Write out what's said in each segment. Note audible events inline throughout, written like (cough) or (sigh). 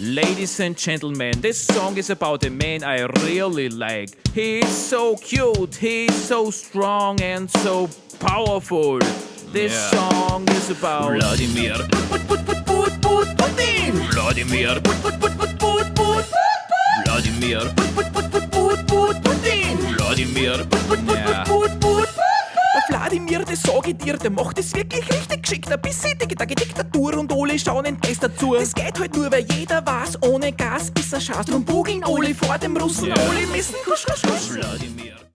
Ladies and gentlemen, this song is about a man I really like. He's so cute, he's so strong and so powerful. This yeah. song is about Vladimir Putin. Vladimir Vladimir Putin. Vladimir yeah. Wladimir, das sage ich dir, der macht es wirklich richtig geschickt. Ein bisschen die Diktatur und alle schauen entsetzt dazu. Es geht halt nur, weil jeder weiß, ohne Gas ist er Schatz. Drum bugeln alle vor dem Russen, alle müssen kusch, kusch, kusch. Wladimir.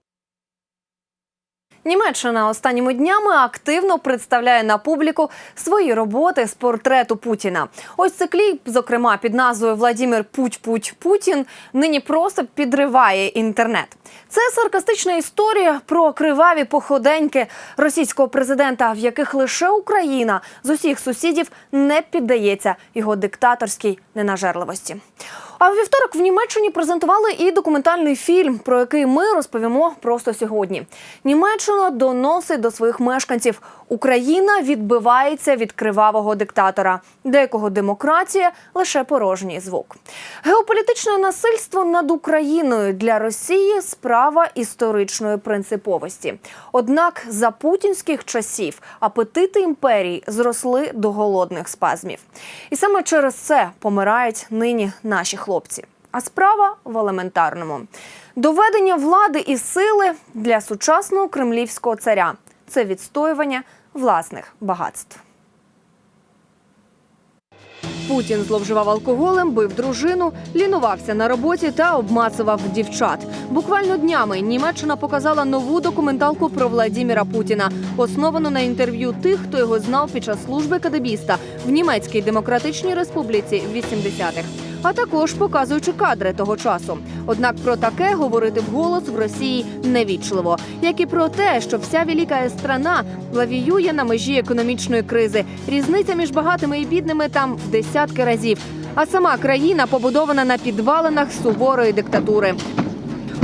Німеччина останніми днями активно представляє на публіку свої роботи з портрету Путіна. Ось цей кліп, зокрема під назвою Владімір Путь Путь Путін, нині просто підриває інтернет. Це саркастична історія про криваві походеньки російського президента, в яких лише Україна з усіх сусідів не піддається його диктаторській ненажерливості. А в вівторок в Німеччині презентували і документальний фільм, про який ми розповімо просто сьогодні. Німеччина доносить до своїх мешканців. Україна відбивається від кривавого диктатора, деякого демократія лише порожній звук. Геополітичне насильство над Україною для Росії справа історичної принциповості. Однак за путінських часів апетити імперії зросли до голодних спазмів. І саме через це помирають нині наші хлопці. А справа в елементарному доведення влади і сили для сучасного кремлівського царя це відстоювання власних багатств. Путін зловживав алкоголем, бив дружину, лінувався на роботі та обмацував дівчат. Буквально днями Німеччина показала нову документалку про Владіміра Путіна, основану на інтерв'ю тих, хто його знав під час служби кадебіста в Німецькій демократичній республіці в 80-х. А також показуючи кадри того часу. Однак про таке говорити вголос в Росії невічливо, як і про те, що вся велика страна лавіює на межі економічної кризи. Різниця між багатими і бідними там в десятки разів. А сама країна побудована на підвалинах суворої диктатури.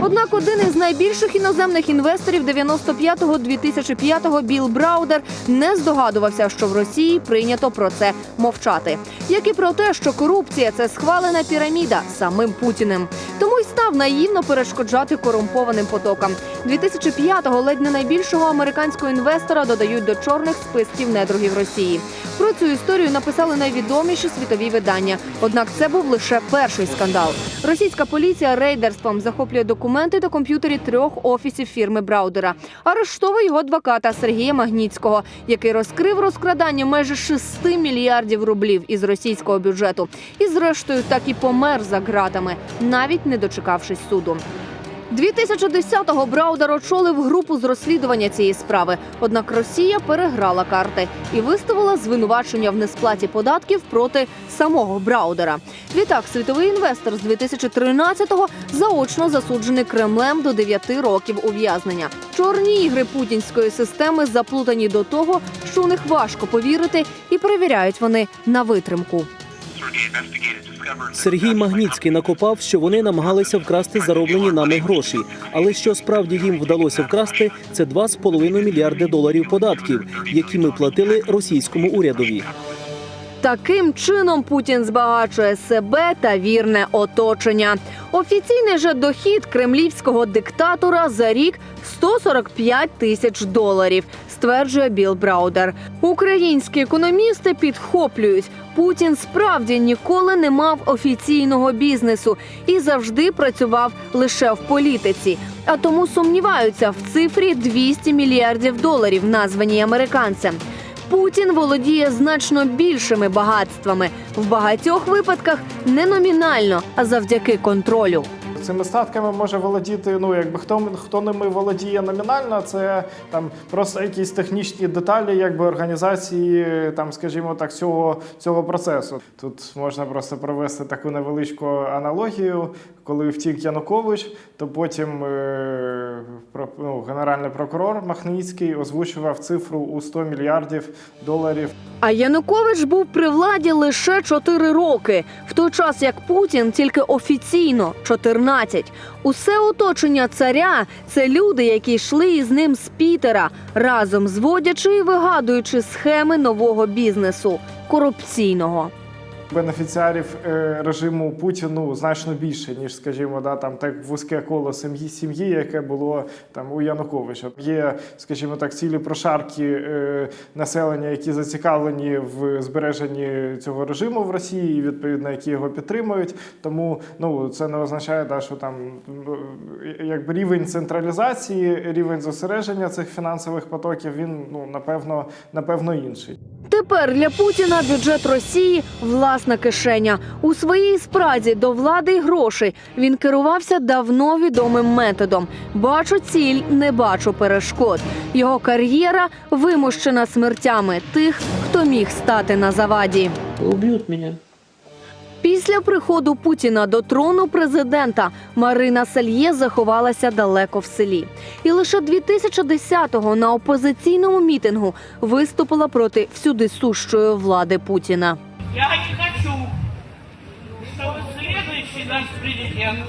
Однак один із найбільших іноземних інвесторів 95-2005 Біл Браудер не здогадувався, що в Росії прийнято про це мовчати, як і про те, що корупція це схвалена піраміда самим Путіним. Тому й став наївно перешкоджати корумпованим потокам. 2005-го ледь не найбільшого американського інвестора додають до чорних списків недругів Росії. Про цю історію написали найвідоміші світові видання. Однак це був лише перший скандал. Російська поліція рейдерством захоплює документи та комп'ютері трьох офісів фірми Браудера. Арештовує його адвоката Сергія Магніцького, який розкрив розкрадання майже 6 мільярдів рублів із російського бюджету. І зрештою так і помер за ґратами, навіть не дочекавшись суду. 2010-го Браудер очолив групу з розслідування цієї справи. Однак Росія переграла карти і виставила звинувачення в несплаті податків проти самого Браудера. Відтак, світовий інвестор з 2013-го заочно засуджений Кремлем до 9 років ув'язнення. Чорні ігри путінської системи заплутані до того, що у них важко повірити, і перевіряють вони на витримку. Сергій Магніцький накопав, що вони намагалися вкрасти зароблені нами гроші. Але що справді їм вдалося вкрасти, це 2,5 мільярди доларів податків, які ми платили російському урядові. Таким чином Путін збагачує себе та вірне оточення. Офіційний же дохід кремлівського диктатора за рік 145 тисяч доларів, стверджує Біл Браудер. Українські економісти підхоплюють. Путін справді ніколи не мав офіційного бізнесу і завжди працював лише в політиці. А тому сумніваються в цифрі 200 мільярдів доларів, названі американцем. Путін володіє значно більшими багатствами в багатьох випадках не номінально, а завдяки контролю. Цими статками може володіти. Ну якби хто хто ними володіє номінально, це там просто якісь технічні деталі, якби організації, там, скажімо так, цього цього процесу. Тут можна просто провести таку невеличку аналогію. Коли втік Янукович, то потім е, про- ну, генеральний прокурор Махніцький озвучував цифру у 100 мільярдів доларів. А Янукович був при владі лише 4 роки, в той час як Путін тільки офіційно 14. Усе оточення царя це люди, які йшли із ним з Пітера, разом зводячи і вигадуючи схеми нового бізнесу корупційного. Бенефіціарів е, режиму Путіну значно більше, ніж, скажімо, да, там так вузьке коло сім'ї, сім'ї, яке було там у Януковича. Є, скажімо так, цілі прошарки е, населення, які зацікавлені в збереженні цього режиму в Росії, і відповідно, які його підтримують. Тому ну це не означає, да, що там е, якби рівень централізації, рівень зосередження цих фінансових потоків, він ну напевно, напевно інший. Тепер для Путіна бюджет Росії власна кишеня. У своїй спразі до влади й грошей він керувався давно відомим методом: бачу ціль, не бачу перешкод. Його кар'єра вимощена смертями тих, хто міг стати на заваді. Убьют меня. Після приходу Путіна до трону президента Марина Сальє заховалася далеко в селі, і лише 2010-го на опозиційному мітингу виступила проти всюди сущої влади Путіна. Я наш президент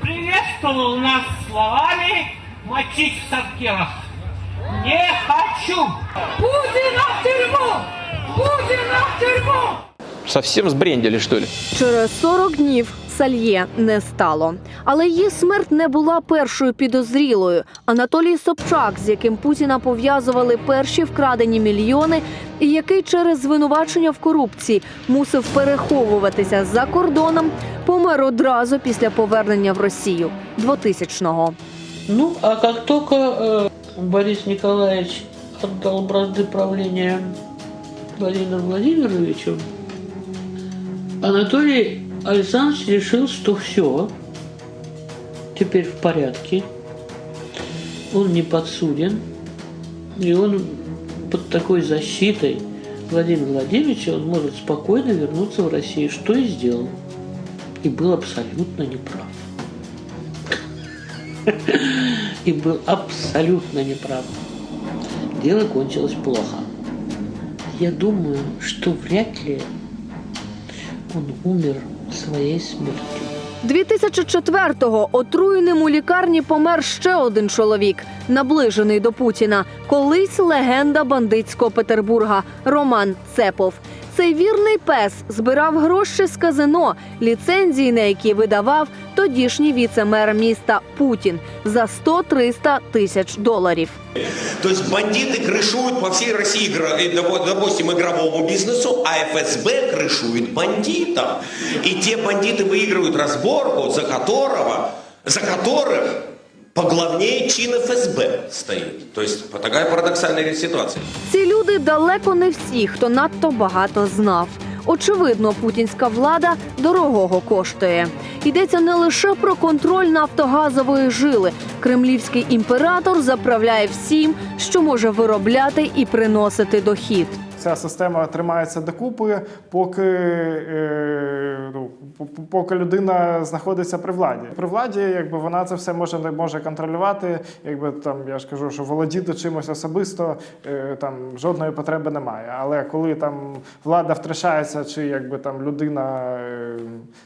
приветствовал нас словами «мочить в сапкерах». Не хочу! Путина в тюрьму! Путина в тюрьму! Совсем сбрендили, что ли? Через 40 днів Сальє не стало. Але її смерть не була першою підозрілою. Анатолій Собчак, з яким Путіна пов'язували перші вкрадені мільйони, і який через звинувачення в корупції мусив переховуватися за кордоном, помер одразу після повернення в Росію 2000-го. Ну, а как только э, Борис Николаевич отдал бразды правления Владимиру Владимировичу, Анатолий Александрович решил, что все, теперь в порядке, он не подсуден, и он под такой защитой Владимира Владимировича он может спокойно вернуться в Россию, что и сделал. И был абсолютно неправ. И был абсолютно неправ. Дело кончилось плохо. Я думаю, что вряд ли он умер своей смертю. 2004-го отруєним у лікарні помер ще один чоловік, наближений до Путіна. Колись легенда бандитського Петербурга Роман Цепов. Цей вірний пес збирав гроші з казино, ліцензії на які видавав тодішній віце-мер міста Путін за 100-300 тисяч доларів. То есть бандиты крышуют по всей России, игра- э, допу- допустим, игровому бизнесу, а ФСБ крышует бандитам. И те бандиты выигрывают разборку, за которого, за которых поглавнее чин ФСБ стоит. То есть вот такая парадоксальная ситуация. Ці люди далеко не всі, хто надто багато знав. Очевидно, путінська влада дорогого коштує. Йдеться не лише про контроль нафтогазової жили. Кремлівський імператор заправляє всім, що може виробляти і приносити дохід. Ця система тримається докупи, поки, е, ну, поки людина знаходиться при владі. При владі, якби вона це все може не може контролювати. Якби там я ж кажу, що володіти чимось особисто е, там жодної потреби немає. Але коли там влада втрачається, чи якби там людина е,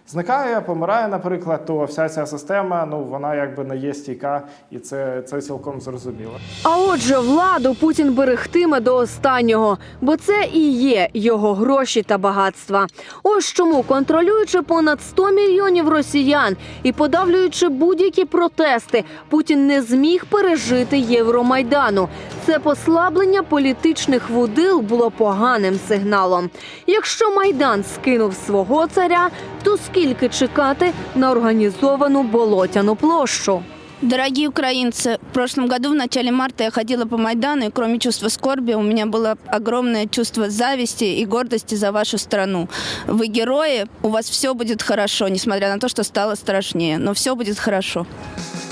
зникає, помирає, наприклад, то вся ця система ну вона якби не є стійка, і це, це цілком зрозуміло. А отже, владу Путін берегтиме до останнього, бо це і є його гроші та багатства. Ось чому, контролюючи понад 100 мільйонів росіян і подавлюючи будь-які протести, Путін не зміг пережити Євромайдану. Це послаблення політичних вудил було поганим сигналом. Якщо майдан скинув свого царя, то скільки чекати на організовану болотяну площу? Дорогие украинцы, в прошлом году в начале марта я ходила по Майдану, и кроме чувства скорби у меня было огромное чувство зависти и гордости за вашу страну. Вы герои, у вас все будет хорошо, несмотря на то, что стало страшнее, но все будет хорошо.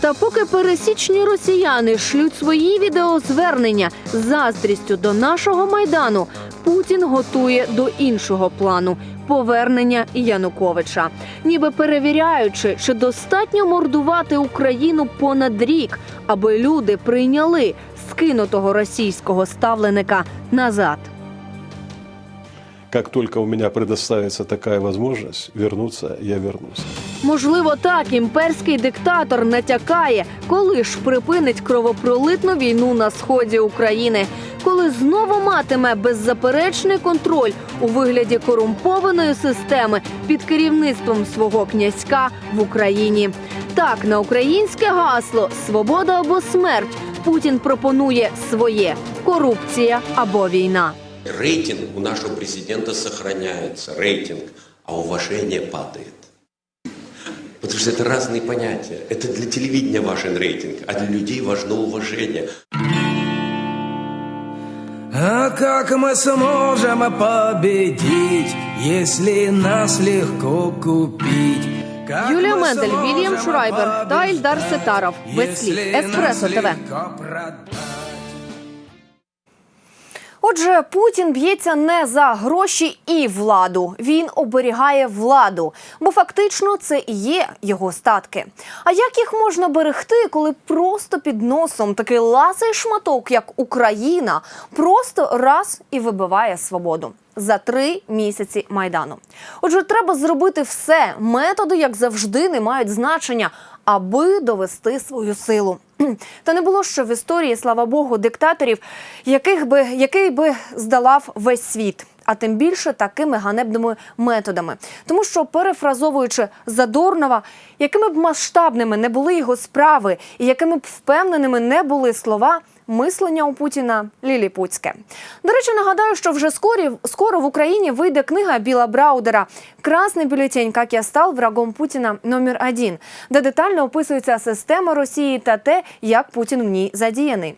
Та поки пересічні росіяни шлють свої відеозвернення з заздрістю до нашого майдану, Путін готує до іншого плану повернення Януковича, ніби перевіряючи, чи достатньо мордувати Україну понад рік, аби люди прийняли скинутого російського ставленика назад. Как только у меня предоставится такая возможность вернуться, я вернусь. Можливо, так імперський диктатор натякає, коли ж припинить кровопролитну війну на сході України. коли знову матиме беззаперечний контроль у вигляді корумпованої системи під керівництвом свого князька в Україні. Так, на українське гасло Свобода або смерть Путін пропонує своє корупція або війна. Рейтинг у нашего президента сохраняется, рейтинг, а уважение падает. Потому что это разные понятия. Это для телевидения важен рейтинг, а для людей важно уважение. А как мы сможем победить, если нас легко купить? Как Юлія мы Мендель, сможем Вільям Шрайбер та Ільдар побеждать, Сетаров. Без слів. если Еспресо нас ТВ. Отже, Путін б'ється не за гроші і владу. Він оберігає владу, бо фактично це і є його статки. А як їх можна берегти, коли просто під носом такий ласий шматок, як Україна, просто раз і вибиває свободу? За три місяці майдану. Отже, треба зробити все. Методи, як завжди, не мають значення, аби довести свою силу. (clears throat) Та не було ще в історії, слава Богу, диктаторів, яких би який би здалав весь світ. А тим більше такими ганебними методами, тому що перефразовуючи Задорнова, якими б масштабними не були його справи, і якими б впевненими не були слова, мислення у Путіна ліліпутське. До речі, нагадаю, що вже скорі, скоро в Україні вийде книга Біла Браудера Красний бюлетень, як я став врагом Путіна номер один, де детально описується система Росії та те, як Путін в ній задіяний.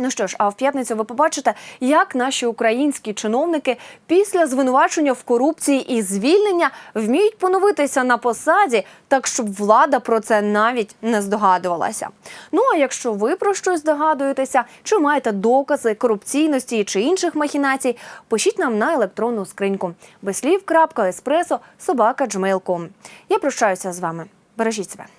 Ну що ж, а в п'ятницю ви побачите, як наші українські чиновники після звинувачення в корупції і звільнення вміють поновитися на посаді, так щоб влада про це навіть не здогадувалася. Ну а якщо ви про щось здогадуєтеся, чи маєте докази корупційності чи інших махінацій, пишіть нам на електронну скриньку безслів.еспресо собака Я прощаюся з вами. Бережіть себе.